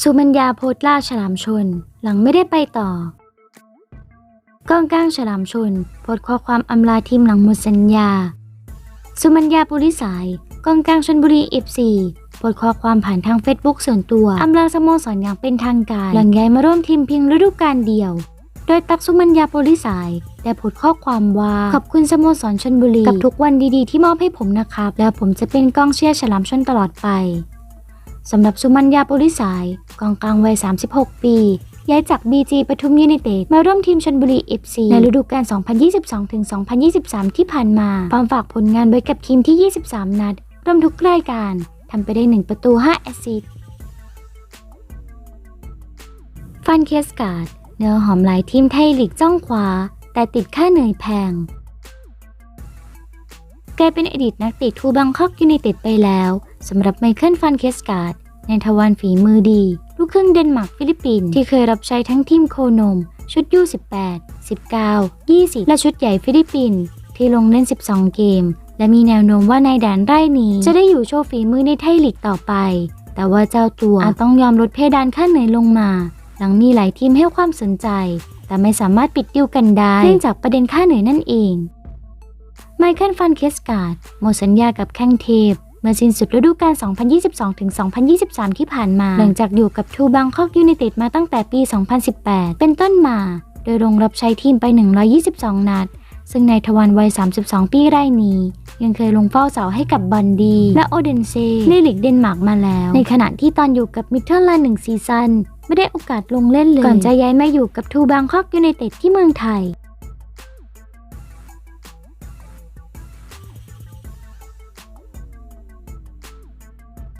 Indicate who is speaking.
Speaker 1: สุมัญญาโพสต์ล่าฉลามชนหลังไม่ได้ไปต่อ ก้องก้างฉลามชนโพสต์ข้อความอำลาทีมหลังหมดสัญญา สุมัญญาปุริสายก้องกลางชนบุรีเอฟซีโพสต์ข้อความผ่านทางเฟซบุ๊กส่วนตัวอำลาสโมสรอย่างเป็นทางการ หลังย้ายมาร่วมทีมเพียงฤดูกาลเดียว โดยตักสุมัญญาปุริสายได้โพสต์ข้อความว่าขอบคุณสโมสรชนบุรี กับทุกวันดีๆที่มอบให้ผมนะครับ แล้วผมจะเป็นกองเชียร์ฉลามชนตลอดไปสำหรับสุมัญญาปุริสายกองกลางวัย 36 ปีย้ายจาก BG ปทุมยูไนเต็ดมาร่วมทีมชนบุรี FC ในฤดูกาล 2022-2023 ที่ผ่านมาพร้อมฝากผลงานไว้กับทีมที่ 23 นัดรวมทุกรายการทำไปได้ 1 ประตู 5 แอสซิสต์ฟันเคสการ์ด เนื้อหอมหลายทีมไทยลีกจ้องขวา แต่ติดค่าเหนื่อยแพง แกเป็นอดีตนักเตะทูบังคอกยูไนเต็ดไปแล้วสำหรับไมเคิลฟันเคสการ์ดในทวารฝีมือดี ลูกครึ่งเดนมาร์กฟิลิปปินส์ที่เคยรับใช้ทั้งทีมโคนม ชุดยู18 19 20 และชุดใหญ่ฟิลิปปินส์ที่ลงเล่น 12 เกม และมีแนวโน้มว่าในด่านไร่นี้ จะได้อยู่โชว์ฝีมือในไทยลีกต่อไป แต่ว่าเจ้าตัวอาจต้องยอมลดเพดานค่าเหนื่อยลงมา หลังมีหลายทีมให้ความสนใจ แต่ไม่สามารถปิดดิวกันได้เนื่องจากประเด็นค่าเหนื่อยนั่นเอง ไมเคิลฟันเคสการ์ดหมดสัญญากับแข้งเทพเมื่อสิ้นสุดฤดูกาล 2022-2023 ที่ผ่านมา หลังจากอยู่กับทูบังคอกยูไนเต็ดมาตั้งแต่ปี 2018 เป็นต้นมา โดยลงรับใช้ทีมไป 122 นัด ซึ่งในทวันวัย 32 ปีไร่นี้ ยังเคยลงเฝ้าเสาให้กับบอนดี และโอเดนเซในลีกเดนมาร์กมาแล้ว ในขณะที่ตอนอยู่กับมิเทิลลาหนึ่งซีซันไม่ได้โอกาสลงเล่นเลย ก่อนจะย้ายมาอยู่กับทูบางคอกยูไนเต็ดที่เมืองไทย